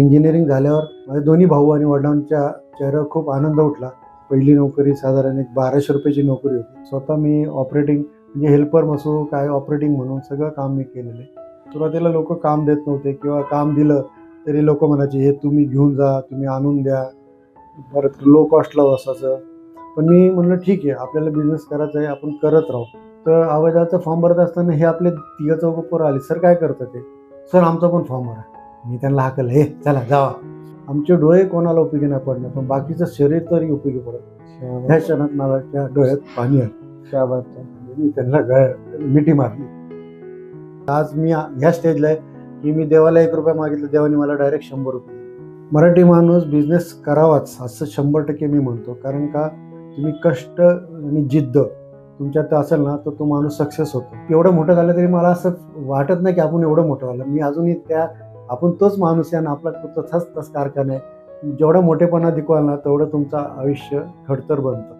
Engineering झाल्यावर माझ्या दोन्ही भाऊ आणि वडिलांच्या चेहऱ्यावर खूप आनंद उठला. पहिली नोकरी साधारण एक बाराशे रुपयाची नोकरी होती. स्वतः मी ऑपरेटिंग म्हणजे हेल्पर असो काय ऑपरेटिंग म्हणून सगळं काम मी केलेलं आहे. सुरुवातीला लोक काम देत नव्हते किंवा काम दिलं तरी लोक म्हणायचे हे तुम्ही घेऊन जा तुम्ही आणून द्या. परत लो कॉस्टला बसायचं. पण मी म्हणलं ठीक आहे आपल्याला बिझनेस करायचा आहे आपण करत राहू. तर आवाजाचा फॉर्म भरत असताना हे आपले तिघ चौकपर पोरं आले सर काय करतं ते? सर आमचा पण फॉर्म भरा. मी त्यांना हाकल हे चला जावा. आमचे डोळे कोणाला उपयोगी नाही पडणार पण बाकीचं शरीर तरी उपयोगी पडत. ह्या क्षणात मला त्या डोळ्यात पाणी आलं. क्या बात आहे मी त्यांना गळ मिठी मारली. आज मी ह्या स्टेजला आहे की मी देवाला एक रुपया मागितलं देवाने मला डायरेक्ट शंभर रुपये. मराठी माणूस बिझनेस करावाच असं शंभर टक्के मी म्हणतो. कारण का? तुम्ही कष्ट आणि जिद्द तुमच्यात असेल ना तर तो माणूस सक्सेस होतो. एवढं मोठं झालं तरी मला असं वाटत नाही की आपण एवढं मोठं झालं. मी अजूनही त्या आपण तोच माणूस आहे आणि आपला तो तसाच तस कारखाना आहे जेवढा मोठेपणा दिखवाल ना तेवढं तुमचं आयुष्य खडतर बनतं.